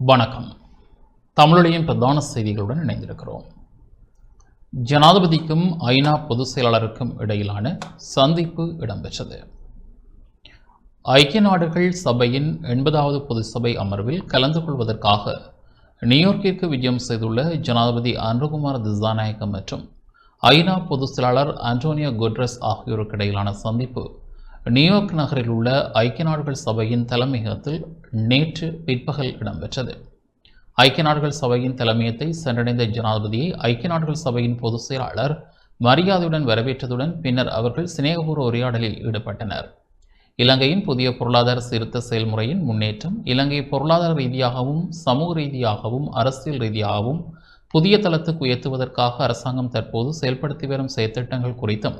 வணக்கம். தமிழுடைய பிரதான செய்திகளுடன் இணைந்திருக்கிறோம். ஜனாதிபதிக்கும் ஐநா பொதுச் செயலாளருக்கும் இடையிலான சந்திப்பு இடம்பெற்றது. ஐக்கிய நாடுகள் சபையின் எண்பதாவது பொது சபை அமர்வில் கலந்து கொள்வதற்காக நியூயார்க்கிற்கு விஜயம் செய்துள்ள ஜனாதிபதி அன்புகுமார் திசாநாயக்க மற்றும் ஐநா பொதுச் செயலாளர் அன்டோனியோ குட்ரஸ் ஆகியோருக்கு இடையிலான சந்திப்பு நியூயார்க் நகரில் உள்ள ஐக்கிய நாடுகள் சபையின் தலைமையகத்தில் நேற்று பிற்பகல் இடம்பெற்றது. ஐக்கிய நாடுகள் சபையின் தலைமையத்தை சென்றடைந்த ஜனாதிபதியை ஐக்கிய நாடுகள் சபையின் பொதுச் செயலாளர் மரியாதையுடன் வரவேற்றதுடன் பின்னர் அவர்கள் சிநேகபூர்வ உரையாடலில் ஈடுபட்டனர். இலங்கையின் புதிய பொருளாதார சீர்த்த செயல்முறையின் முன்னேற்றம் இலங்கை பொருளாதார ரீதியாகவும் சமூக ரீதியாகவும் அரசியல் ரீதியாகவும் புதிய தளத்துக்கு உயர்த்துவதற்காக அரசாங்கம் தற்போது செயல்படுத்தி வரும் செயற்திட்டங்கள் குறித்தும்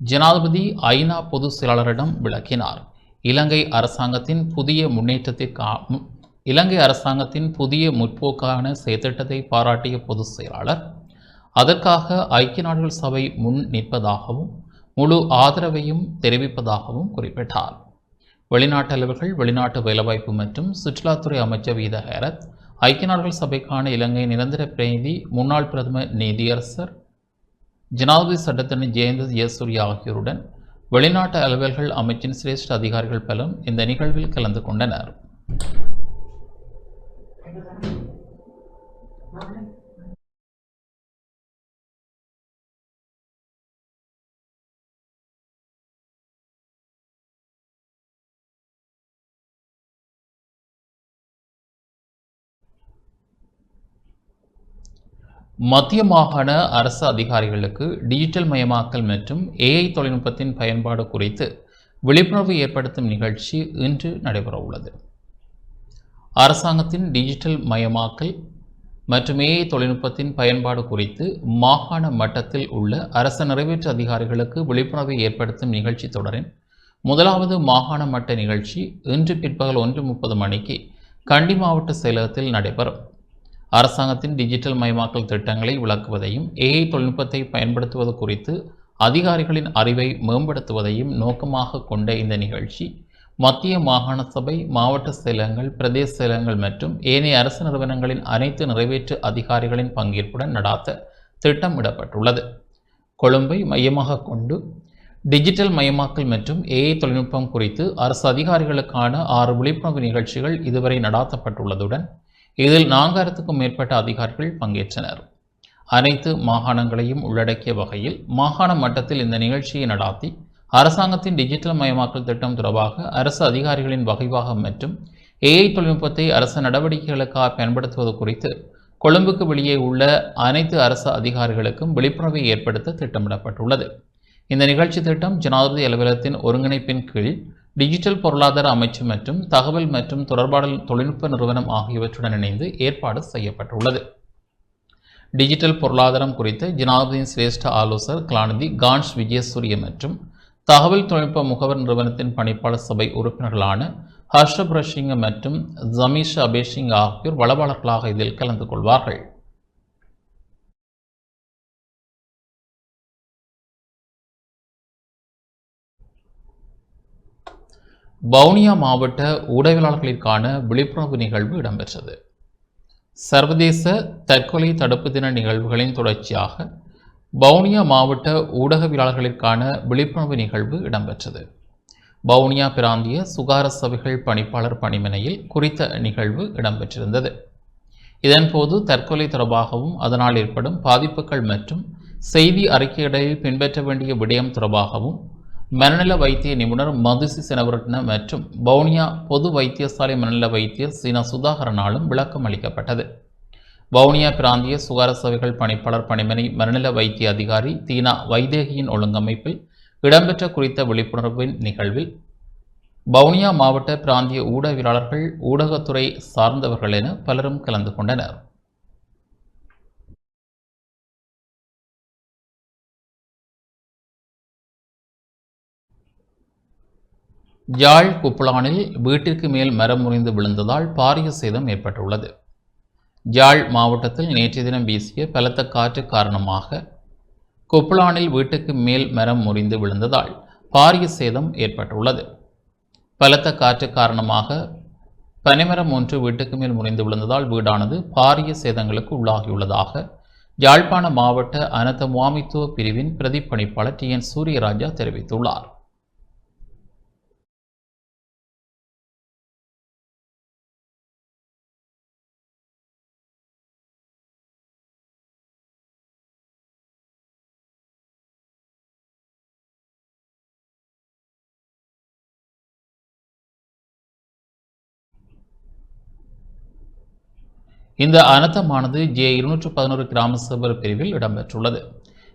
ஜனாதிபதி ஐநா பொதுச் செயலாளரிடம் விளக்கினார். இலங்கை அரசாங்கத்தின் புதிய முன்னேற்றத்திற்கா இலங்கை அரசாங்கத்தின் புதிய முற்போக்கான செயற்திட்டத்தை பாராட்டிய பொதுச் செயலாளர் அதற்காக ஐக்கிய நாடுகள் சபை முன் நிற்பதாகவும் முழு ஆதரவையும் தெரிவிப்பதாகவும் குறிப்பிட்டார். வெளிநாட்டு அலுவல்கள் வெளிநாட்டு வேலைவாய்ப்பு மற்றும் சுற்றுலாத்துறை அமைச்சர் வீத ஹேரத் ஐக்கிய நாடுகள் சபைக்கான இலங்கை நிரந்தர பிரதிநிதி முன்னாள் பிரதமர் நீதியரசர் ஜனாதிபதி சட்டத்தின் ஜெயந்த ஜெயசூர்யா ஆகியோருடன் வெளிநாட்டு அலுவல்கள் அமைச்சின் சிரேஷ்ட அதிகாரிகள் பலரும் இந்த நிகழ்வில் கலந்து கொண்டனர். மத்திய மாகாண அரசு அதிகாரிகளுக்கு டிஜிட்டல் மயமாக்கல் மற்றும் ஏஐ தொழில்நுட்பத்தின் பயன்பாடு குறித்து விழிப்புணர்வு ஏற்படுத்தும் நிகழ்ச்சி இன்று நடைபெறவுள்ளது அரசாங்கத்தின் டிஜிட்டல் மயமாக்கல் மற்றும் ஏஐ தொழில்நுட்பத்தின் பயன்பாடு குறித்து மாகாண மட்டத்தில் உள்ள அரசு நிறைவேற்று அதிகாரிகளுக்கு விழிப்புணர்வை ஏற்படுத்தும் நிகழ்ச்சி தொடரின் முதலாவது மாகாண மட்ட நிகழ்ச்சி இன்று பிற்பகல் ஒன்று முப்பது மணிக்கு கண்டி மாவட்ட செயலகத்தில் நடைபெறும். அரசாங்கத்தின் டிஜிட்டல் மயமாக்கல் திட்டங்களை விளக்குவதையும் ஏஐ தொழில்நுட்பத்தை பயன்படுத்துவது குறித்து அதிகாரிகளின் அறிவை மேம்படுத்துவதையும் நோக்கமாக கொண்ட இந்த நிகழ்ச்சி மத்திய மாகாண சபை மாவட்ட செயலகங்கள் பிரதேச செயலகங்கள் மற்றும் ஏனைய அரசு நிறுவனங்களின் அனைத்து நிறைவேற்று அதிகாரிகளின் பங்கேற்புடன் நடாத்த திட்டமிடப்பட்டுள்ளது. கொழும்பை மையமாக கொண்டு டிஜிட்டல் மயமாக்கல் மற்றும் ஏஐ தொழில்நுட்பம் குறித்து அரசு அதிகாரிகளுக்கான ஆறு விழிப்புணர்வு நிகழ்ச்சிகள் இதுவரை நடாத்தப்பட்டுள்ளதுடன் இதில் நான்காயிரத்துக்கும் மேற்பட்ட அதிகாரிகள் பங்கேற்றனர். அனைத்து மாகாணங்களையும் உள்ளடக்கிய வகையில் மாகாண மட்டத்தில் இந்த நிகழ்ச்சியை நடாத்தி அரசாங்கத்தின் டிஜிட்டல் மயமாக்கல் திட்டம் தொடர்பாக அரசு அதிகாரிகளின் வகைவாகம் மற்றும் ஏஐ தொழில்நுட்பத்தை அரசு நடவடிக்கைகளுக்காக பயன்படுத்துவது குறித்து கொழும்புக்கு வெளியே உள்ள அனைத்து அரசு அதிகாரிகளுக்கும் விழிப்புணர்வை ஏற்படுத்த திட்டமிடப்பட்டுள்ளது. இந்த நிகழ்ச்சி திட்டம் ஜனாதிபதி அலுவலகத்தின் ஒருங்கிணைப்பின் கீழ் டிஜிட்டல் பொருளாதார அமைச்சு மற்றும் தகவல் மற்றும் தொடர்பாடல் தொழில்நுட்ப நிறுவனம் ஆகியவற்றுடன் இணைந்து ஏற்பாடு செய்யப்பட்டுள்ளது. டிஜிட்டல் பொருளாதாரம் குறித்து ஜனாதிபதியின் சிரேஷ்ட ஆலோசகர் கலாநிதி கான்ஷ் விஜயசூரிய மற்றும் தகவல் தொழில்நுட்ப முகவர் நிறுவனத்தின் பணிப்பாளர் சபை உறுப்பினர்களான ஹர்ஷப் ரஷிங்க மற்றும் ஜமீஷ் அபேஷிங் ஆகியோர் வளவாளர்களாக இதில் கலந்து கொள்வார்கள். வவுனியா மாவட்ட ஊடகவியலாளர்களுக்கான விழிப்புணர்வு நிகழ்வு இடம்பெற்றது. சர்வதேச தற்கொலை தடுப்பு தின நிகழ்வுகளின் தொடர்ச்சியாக வவுனியா மாவட்ட ஊடகவியலாளர்களுக்கான விழிப்புணர்வு நிகழ்வு இடம்பெற்றது. வவுனியா பிராந்திய சுகார சபைகள் பணிப்பாளர் பணிமனையில் குறித்த நிகழ்வு இடம்பெற்றிருந்தது. இதன்போது தற்கொலை தொடர்பாகவும் அதனால் ஏற்படும் பாதிப்புகள் மற்றும் செய்தி அறிக்கையிடலில் பின்பற்ற வேண்டிய விடயம் தொடர்பாகவும் மனநல வைத்திய நிபுணர் மதுசி செனவரட்ன மற்றும் வவுனியா பொது வைத்தியசாலை மனநல வைத்தியர் சீனா சுதாகரனாலும் விளக்கம் அளிக்கப்பட்டது. வவுனியா பிராந்திய சுகார சபைகள் பணிப்பாளர் பணிமனை மனநல வைத்திய அதிகாரி தீனா வைதேகியின் ஒழுங்கமைப்பில் இடம்பெற்ற குறித்த விழிப்புணர்வின் நிகழ்வில் வவுனியா மாவட்ட பிராந்திய ஊடகவியலாளர்கள் ஊடகத்துறை சார்ந்தவர்கள் என பலரும் கலந்து கொண்டனர். யாழ் குப்பலானில் வீட்டிற்கு மேல் மரம் முறிந்து விழுந்ததால் பாரிய சேதம் ஏற்பட்டுள்ளது. யாழ் மாவட்டத்தில் நேற்றைய தினம் வீசிய பலத்த காற்று காரணமாக குப்பலானில் வீட்டுக்கு மேல் மரம் முறிந்து விழுந்ததால் பாரிய சேதம் ஏற்பட்டுள்ளது. பலத்த காற்று காரணமாக பனைமரம் ஒன்று வீட்டுக்கு மேல் முறிந்து விழுந்ததால் வீடானது பாரிய சேதங்களுக்கு உள்ளாகியுள்ளதாக யாழ்ப்பாண மாவட்ட அனர்த்த முகாமைத்துவ பிரிவின் பிரதிப்பணிப்பாளர் டி என் சூரியராஜா தெரிவித்துள்ளார். இந்த அனர்த்தமானது ஜே இருநூற்று பதினோரு கிராம சபர் பிரிவில் இடம்பெற்றுள்ளது.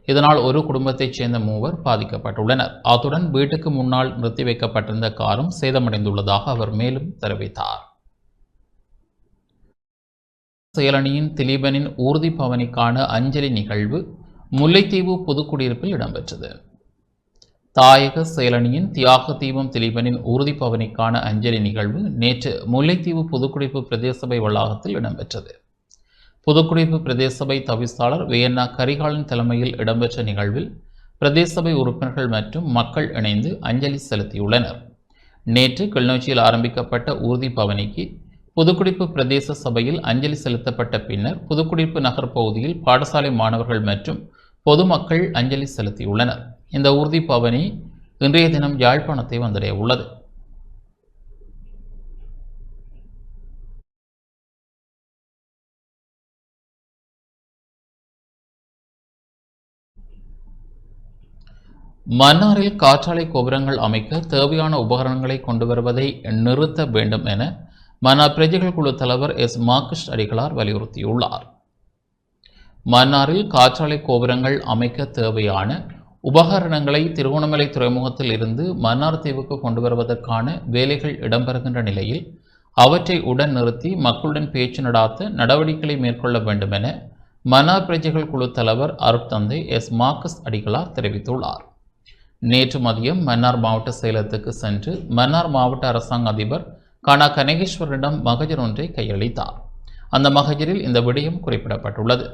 இதனால் ஒரு குடும்பத்தைச் சேர்ந்த மூவர் பாதிக்கப்பட்டுள்ளனர். அத்துடன் வீட்டுக்கு முன்னால் நிறுத்தி வைக்கப்பட்டிருந்த காரும் சேதமடைந்துள்ளதாக அவர் மேலும் தெரிவித்தார். செயலணியின் திலீபனின் ஊர்தி பவனிக்கான அஞ்சலி நிகழ்வு முல்லைத்தீவு புதுக்குடியிருப்பில் இடம்பெற்றது. தாயக செயலணியின் தியாக தீபம் திலீபனின் ஊர்தி பவனிக்கான அஞ்சலி நிகழ்வு நேற்று முல்லைத்தீவு புதுக்குடிப்பு பிரதேச சபை வளாகத்தில் இடம்பெற்றது. புதுக்குடிப்பு பிரதேச சபை தவிசாளர் வியன்னா கரிகாலன் தலைமையில் இடம்பெற்ற நிகழ்வில் பிரதேச சபை உறுப்பினர்கள் மற்றும் மக்கள் இணைந்து அஞ்சலி செலுத்தியுள்ளனர். நேற்று கிளிநொச்சியில் ஆரம்பிக்கப்பட்ட ஊர்தி பவனிக்கு புதுக்குடிப்பு பிரதேச சபையில் அஞ்சலி செலுத்தப்பட்ட பின்னர் புதுக்குடிப்பு நகர் பகுதியில் பாடசாலை மாணவர்கள் மற்றும் பொதுமக்கள் அஞ்சலி செலுத்தியுள்ளனர். இந்த ஊர்தி பவனி இன்றைய தினம் யாழ்ப்பாணத்தை வந்தடைய உள்ளது. மன்னாரில் காற்றாலை கோபுரங்கள் அமைக்க தேவையான உபகரணங்களை கொண்டு வருவதை நிறுத்த வேண்டும் என மன்னார் பிரஜைகள் குழு தலைவர் எஸ் மார்கஸ் அடிகளார் வலியுறுத்தியுள்ளார். மன்னாரில் காற்றாலை கோபுரங்கள் அமைக்க தேவையான உபகரணங்களை திருகோணமலை துறைமுகத்தில் இருந்து மன்னார் தீவுக்கு கொண்டு வருவதற்கான வேலைகள் இடம்பெறுகின்ற நிலையில் அவற்றை உடன் நிறுத்தி மக்களுடன் பேச்சு நடாத்த நடவடிக்கைகளை மேற்கொள்ள வேண்டும் என மன்னார் பிரஜைகள் குழு தலைவர் அருட்தந்தை எஸ் மார்கஸ் அடிகளார் தெரிவித்துள்ளார். நேற்று மதியம் மன்னார் மாவட்ட செயலகத்துக்கு சென்று மன்னார் மாவட்ட அரசாங்க அதிபர் கானா கனகேஸ்வரனிடம் மகஜர் ஒன்றை கையளித்தார். அந்த மகஜரில் இந்த விடயம் குறிப்பிடப்பட்டுள்ளது.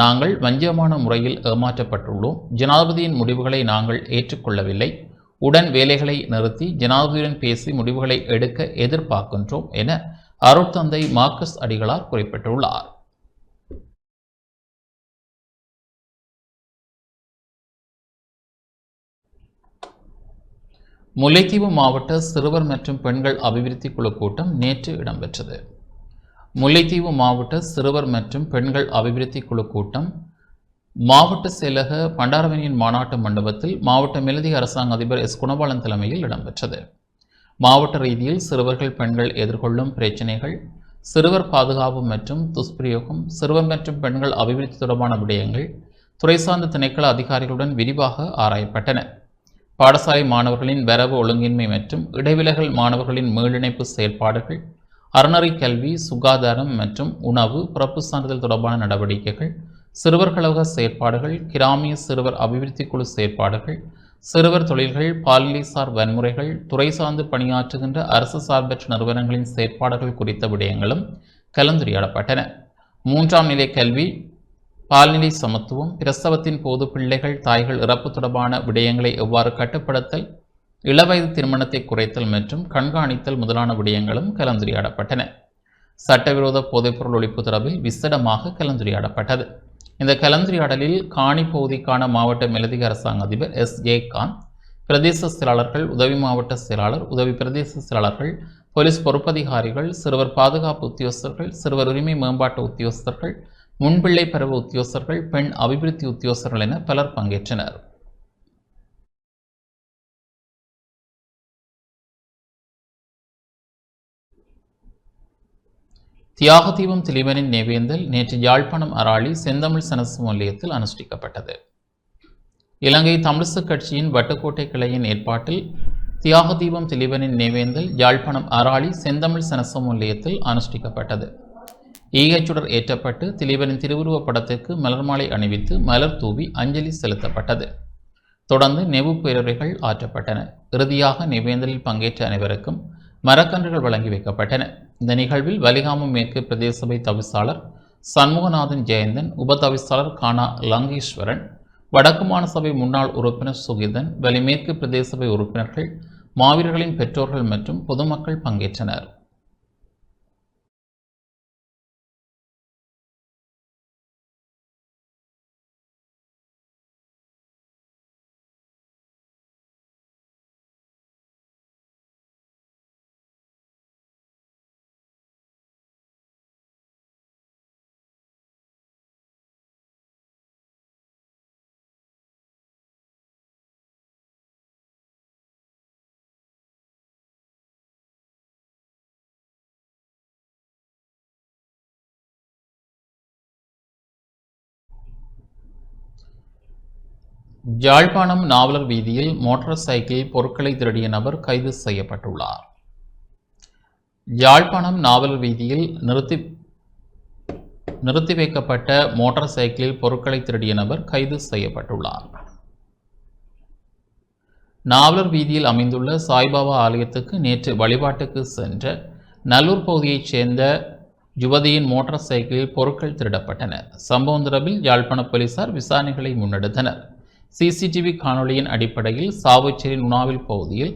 நாங்கள் வஞ்சகமான முறையில் ஏமாற்றப்பட்டுள்ளோம். ஜனாதிபதியின் முடிவுகளை நாங்கள் ஏற்றுக்கொள்ளவில்லை. உடன் வேலைகளை நிறுத்தி ஜனாதிபதியுடன் பேசி முடிவுகளை எடுக்க எதிர்பார்க்கின்றோம் என அருட்தந்தை மார்க்கஸ் அடிகளார் குறிப்பிட்டுள்ளார். முல்லைத்தீவு மாவட்ட சிறுவர் மற்றும் பெண்கள் அபிவிருத்தி குழு கூட்டம் நேற்று இடம்பெற்றது. முல்லைத்தீவு மாவட்ட சிறுவர் மற்றும் பெண்கள் அபிவிருத்தி குழு கூட்டம் மாவட்ட செயலக பண்டாரவனியின் மாநாட்டு மண்டபத்தில் மாவட்ட மேலதி அரசாங்க அதிபர் எஸ். குணபாலன் தலைமையில் இடம்பெற்றது. மாவட்ட ரீதியில் சிறுவர்கள் பெண்கள் எதிர்கொள்ளும் பிரச்சினைகள் சிறுவர் பாதுகாப்பு மற்றும் துஷ்பிரயோகம் சிறுவர் மற்றும் பெண்கள் அபிவிருத்தி தொடர்பான விடயங்கள் துறை சார்ந்த திணைக்கள அதிகாரிகளுடன் விரிவாக ஆராயப்பட்டன. பாடசாலை மாணவர்களின் வரவு ஒழுங்கின்மை மற்றும் இடைவிலகல் மாணவர்களின் மீளிணைப்பு செயற்பாடுகள் அறநறை கல்வி சுகாதாரம் மற்றும் உணவு பிறப்பு சான்றிதழ் தொடர்பான நடவடிக்கைகள் சிறுவர் கழக செயற்பாடுகள் கிராமிய சிறுவர் அபிவிருத்தி குழு செயற்பாடுகள் சிறுவர் தொழில்கள் பாலியல்சார் வன்முறைகள் துறை சார்ந்து பணியாற்றுகின்ற அரசு சார்பற்ற நிறுவனங்களின் செயற்பாடுகள் குறித்த விடயங்களும் கலந்துரையாடப்பட்டன. மூன்றாம் நிலை கல்வி பால்நிலை சமத்துவம் பிரசவத்தின் போது பிள்ளைகள் தாய்கள் இறப்பு தொடர்பான விடயங்களை எவ்வாறு கட்டுப்படுத்தல் இளவயது திருமணத்தை குறைத்தல் மற்றும் கண்காணித்தல் முதலான விடயங்களும் கலந்துரையாடப்பட்டன. சட்டவிரோத போதைப்பொருள் ஒழிப்பு தொடர்பில் விசடமாக கலந்துரையாடப்பட்டது. இந்த கலந்துரையாடலில் காணி பகுதிக்கான மாவட்ட மேலதிக அரசாங்க அதிபர் எஸ். ஏ. கான் பிரதேச செயலாளர்கள் உதவி மாவட்ட செயலாளர் உதவி பிரதேச செயலாளர்கள் போலீஸ் பொறுப்பதிகாரிகள் சிறுவர் பாதுகாப்பு உத்தியோகஸ்தர்கள் சிறுவர் உரிமை மேம்பாட்டு உத்தியோகஸ்தர்கள் முன்பிள்ளை பருவ உத்தியோகஸ்தர்கள் பெண் அபிவிருத்தி உத்தியோகஸ்தர்கள் என பலர் பங்கேற்றனர். தியாகதீபம் திலீபனின் நேவேந்தல் நேற்று யாழ்ப்பாணம் அராளி செந்தமிழ் சனசு நிலையத்தில் அனுஷ்டிக்கப்பட்டது. இலங்கை தமிழிசு கட்சியின் வட்டுக்கோட்டை கிளையின் ஏற்பாட்டில் தியாகதீபம் திலீபனின் நினைவேந்தல் யாழ்ப்பாணம் அராளி செந்தமிழ் சனசு நிலையத்தில் அனுஷ்டிக்கப்பட்டது. ஈகைச்சுடர் ஏற்றப்பட்டு திலீபனின் திருவுருவப் படத்திற்கு மலர்மாலை அணிவித்து மலர் தூவி அஞ்சலி செலுத்தப்பட்டது. தொடர்ந்து நெவு பேரவைகள் ஆற்றப்பட்டன. இறுதியாக நிவேந்தலில் பங்கேற்ற அனைவருக்கும் மரக்கன்றுகள் வழங்கி வைக்கப்பட்டன. இந்த நிகழ்வில் வலிகாமம் மேற்கு பிரதேச சபை தவிசாளர் சண்முகநாதன் ஜெயந்தன் உப தவிசாளர் கானா லங்கீஸ்வரன் வடக்கு மாநில சபை முன்னாள் உறுப்பினர் சுகிதன் வலிமேற்கு பிரதேச சபை உறுப்பினர்கள் மாவீரர்களின் பெற்றோர்கள் மற்றும் பொதுமக்கள் பங்கேற்றனர். யாழ்ப்பாணம் நாவலர் வீதியில் மோட்டார் சைக்கிள் பொருட்களை திருடிய நபர் கைது செய்யப்பட்டுள்ளார். யாழ்ப்பாணம் நாவலர் வீதியில் நிறுத்தி நிறுத்தி வைக்கப்பட்ட மோட்டார் சைக்கிளில் பொருட்களை திருடிய நபர் கைது செய்யப்பட்டுள்ளார். நாவலர் வீதியில் அமைந்துள்ள சாய்பாபா ஆலயத்துக்கு நேற்று வழிபாட்டுக்கு சென்ற நல்லூர் பகுதியைச் சேர்ந்த யுவதியின் மோட்டார் சைக்கிளில் பொருட்கள் திருடப்பட்டன சம்பவம் தொடர்பில் யாழ்ப்பாண போலீசார் விசாரணைகளை முன்னெடுத்தனர். சிசிடிவி காணொளியின் அடிப்படையில் சாவுச்சேரி உணாவில் பகுதியில்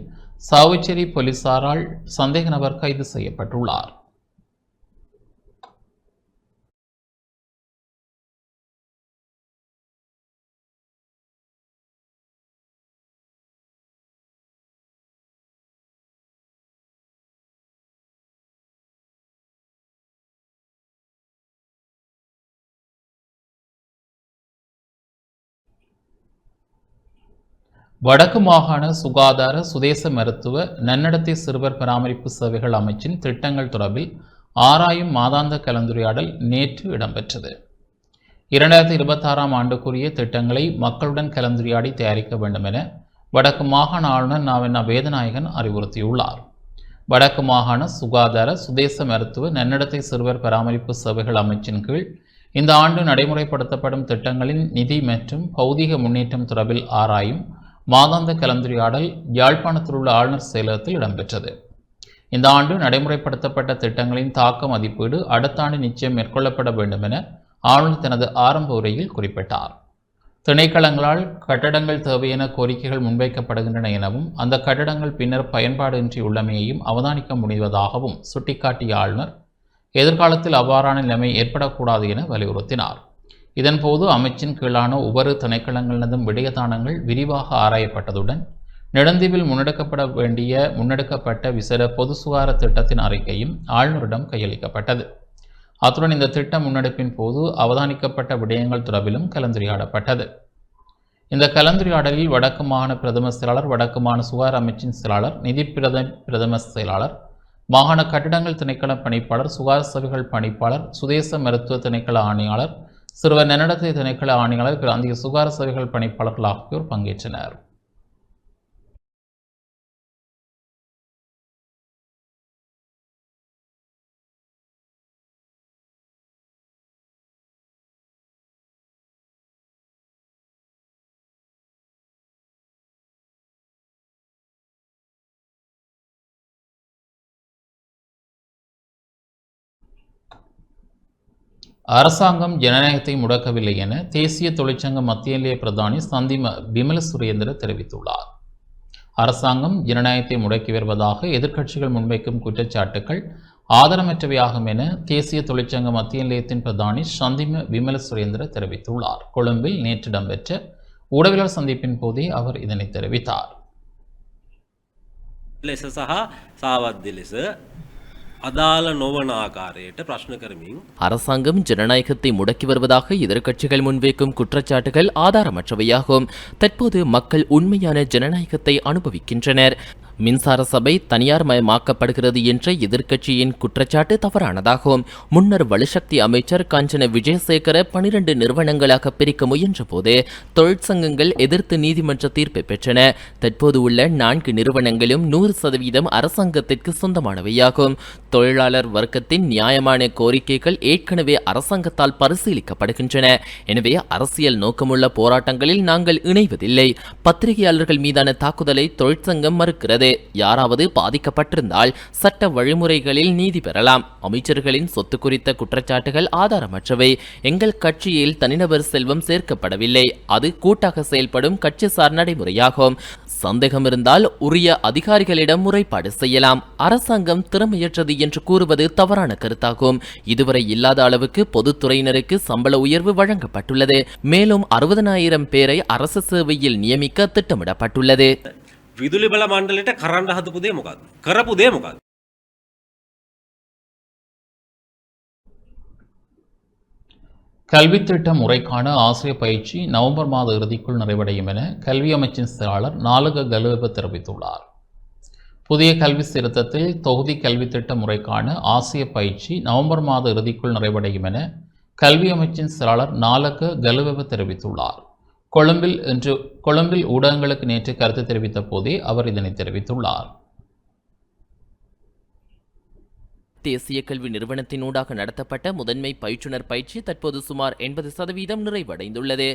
சாவுச்சேரி போலீசாரால் சந்தேக நபர் கைது செய்யப்பட்டுள்ளார். வடக்கு மாகாண சுகாதார சுதேச மருத்துவ நன்னடத்தை சிறுவர் பராமரிப்பு சேவைகள் அமைச்சின் திட்டங்கள் தொடர்பில் ஆராயும் மாதாந்த கலந்துரையாடல் நேற்று இடம்பெற்றது. இரண்டாயிரத்தி இருபத்தாறாம் ஆண்டுக்குரிய திட்டங்களை மக்களுடன் கலந்துரையாடி தயாரிக்க வேண்டும் என வடக்கு மாகாண ஆளுநர் நாவென்னா வேதநாயகன் அறிவுறுத்தியுள்ளார். வடக்கு மாகாண சுகாதார சுதேச மருத்துவ நன்னடத்தை சிறுவர் பராமரிப்பு சேவைகள் அமைச்சின் கீழ் இந்த ஆண்டு நடைமுறைப்படுத்தப்படும் திட்டங்களின் நிதி மற்றும் பௌதிக முன்னேற்றம் தொடர்பில் ஆராயும் மாதாந்த கலந்துரையாடல் யாழ்ப்பாணத்தில் உள்ள ஆளுநர் செயலகத்தில் இடம்பெற்றது. இந்த ஆண்டு நடைமுறைப்படுத்தப்பட்ட திட்டங்களின் தாக்க மதிப்பீடு அடுத்த ஆண்டு நிச்சயம் மேற்கொள்ளப்பட வேண்டும் என ஆளுநர் தனது ஆரம்ப உரையில் குறிப்பிட்டார். திணைக்களங்களால் கட்டடங்கள் தேவையென கோரிக்கைகள் முன்வைக்கப்படுகின்றன எனவும் அந்த கட்டடங்கள் பின்னர் பயன்பாடின்றி உள்ளமையையும் அவதானிக்க முடிவதாகவும் சுட்டிக்காட்டிய ஆளுநர் எதிர்காலத்தில் அவ்வாறான நிலைமை ஏற்படக்கூடாது என வலியுறுத்தினார். இதன்போது அமைச்சின் கீழான ஒவ்வொரு திணைக்களங்களினதும் விடயதானங்கள் விரிவாக ஆராயப்பட்டதுடன் நெடுந்தீவில் முன்னெடுக்கப்பட வேண்டிய முன்னெடுக்கப்பட்ட விசேட பொது சுகார திட்டத்தின் அறிக்கையும் ஆளுநரிடம் கையளிக்கப்பட்டது. அத்துடன் இந்த திட்ட முன்னெடுப்பின் போது அவதானிக்கப்பட்ட விடயங்கள் தொடர்பிலும் கலந்துரையாடப்பட்டது. இந்த கலந்துரையாடலில் வடக்கு மாகாண பிரதம செயலாளர் வடக்கு மாகாண சுகார அமைச்சின் செயலாளர் நிதி பிரத பிரதம செயலாளர் மாகாண கட்டிடங்கள் திணைக்கள பணிப்பாளர் சுகாதார சேவைகள் பணிப்பாளர் சுதேச மருத்துவ திணைக்கள ஆணையாளர் சிறுவர் நன்னடத்தை திணைக்கள ஆணையாளர் பிராந்திய சுகாதார சேவைகள் பணிப்பாளர்கள் ஆகியோர் பங்கேற்றனர். அரசாங்கம் ஜனநாயகத்தை முடக்கவில்லை என தேசிய தொழிற்சங்க மத்திய நிலைய பிரதானி சந்திம விமல சுரேந்திர தெரிவித்துள்ளார். அரசாங்கம் ஜனநாயகத்தை முடக்கி வருவதாக எதிர்க்கட்சிகள் முன்வைக்கும் குற்றச்சாட்டுகள் ஆதரமற்றவையாகும் என தேசிய தொழிற்சங்க மத்திய நிலையத்தின் பிரதானி சந்திம விமல சுரேந்திர தெரிவித்துள்ளார். கொழும்பில் நேற்று இடம்பெற்ற ஊடகவியலாளர் சந்திப்பின் போதே அவர் இதனை தெரிவித்தார். ලෙස සහ සාවද්‍ය ලෙස අදාළ නොවන ආකාරයට ප්‍රශ්න කරමින් அரசாங்கம் ஜனநாயகத்தை முடக்கி வருவதாக எதிர்க்கட்சிகள் முன்வைக்கும் குற்றச்சாட்டுகள் ஆதாரமற்றவையாகும் தற்போது மக்கள் உண்மையான ஜனநாயகத்தை அனுபவிக்கின்றனர் மின்சார சபை தனியார் மயமாக்கப்படுகிறது என்ற எதிர்க்கட்சியின் குற்றச்சாட்டு தவறானதாகும். முன்னர் வலுசக்தி அமைச்சர் காஞ்சன விஜயசேகர பனிரெண்டு நிறுவனங்களாக பிரிக்க முயன்றபோது தொழிற்சங்கங்கள் எதிர்த்து நீதிமன்ற தீர்ப்பை பெற்றன. தற்போது உள்ள நான்கு நிறுவனங்களும் நூறு சதவீதம் அரசாங்கத்திற்கு சொந்தமானவையாகும். தொழிலாளர் வர்க்கத்தின் நியாயமான கோரிக்கைகள் ஏற்கனவே அரசாங்கத்தால் பரிசீலிக்கப்படுகின்றன. எனவே அரசியல் நோக்கமுள்ள போராட்டங்களில் நாங்கள் இணைவதில்லை. பத்திரிகையாளர்கள் மீதான தாக்குதலை தொழிற்சங்கம் மறுக்கிறது. யாராவது பாதிக்கப்பட்டிருந்தால் சட்ட வழிமுறைகளில் நீதி பெறலாம். அமைச்சர்களின் சொத்து குறித்த குற்றச்சாட்டுகள் ஆதாரமற்றவை. எங்கள் கட்சியில் தனிநபர் செல்வம் சேர்க்கப்படவில்லை. அது கூட்டாக செயல்படும் கட்சிசார் நடைமுறையாகும். சந்தேகம் இருந்தால் உரிய அதிகாரிகளிடம் முறைப்பாடு செய்யலாம். அரசாங்கம் திறமையற்றது என்று கூறுவது தவறான கருத்தாகும். இதுவரை இல்லாத அளவுக்கு பொதுத்துறையினருக்கு சம்பள உயர்வு வழங்கப்பட்டுள்ளது. மேலும் அறுபதனாயிரம் பேரை அரசு சேவையில் நியமிக்க திட்டமிடப்பட்டுள்ளது. විදුලි බල මණ්ඩලයට කරන්න හදපු දේ මොකක්ද? කරපු දේ මොකක්ද? கல்வித் திட்ட முறைக்கான ஆசிரியர் பயிற்சி நவம்பர் மாத இறுதிக்குள் நிறைவடையும் என கல்வி அமைச்சின் செயலாளர் நாலுக கலுவெப தெரிவித்துள்ளார் புதிய கல்வி திருத்தத்தில் தொகுதி கல்வித் திட்ட முறைக்கான ஆசிரியர் பயிற்சி நவம்பர் மாத இறுதிக்குள் நிறைவடையும் என கல்வி அமைச்சின் செயலாளர் நாலக கலுவெப தெரிவித்துள்ளார் கொழும்பில் இன்று கொழும்பில் ஊடகங்களுக்கு நேற்று கருத்து தெரிவித்த போதே அவர் இதனை தெரிவித்துள்ளார். தேசிய கல்வி நிறுவனத்தினூடாக நடத்தப்பட்ட முதன்மை பயிற்றுனர் பயிற்சி தற்போது சுமார் எண்பது சதவீதம் நிறைவடைந்துள்ளது.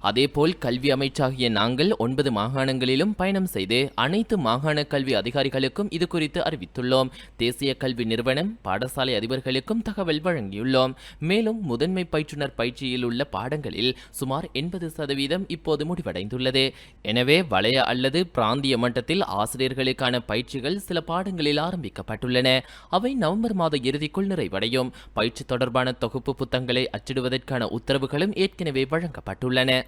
அதேபோல் கல்வி அமைச்சாகிய நாங்கள் ஒன்பது மாகாணங்களிலும் பயணம் செய்து அனைத்து மாகாண கல்வி அதிகாரிகளுக்கும் இது குறித்து அறிவித்துள்ளோம். தேசிய கல்வி நிறுவனம் பாடசாலை அதிபர்களுக்கும் தகவல் வழங்கியுள்ளோம். மேலும் முதன்மை பயிற்றுனர் பயிற்சியில் உள்ள பாடங்களில் சுமார் எண்பது சதவீதம் இப்போது முடிவடைந்துள்ளது. எனவே வளைய அல்லது பிராந்திய மட்டத்தில் ஆசிரியர்களுக்கான பயிற்சிகள் சில பாடங்களில் ஆரம்பிக்கப்பட்டுள்ளன. அவை நவம்பர் மாத இறுதிக்குள் நிறைவடையும். பயிற்சி தொடர்பான தொகுப்பு புத்தகங்களை அச்சிடுவதற்கான உத்தரவுகளும் ஏற்கனவே வழங்கப்பட்டுள்ளன.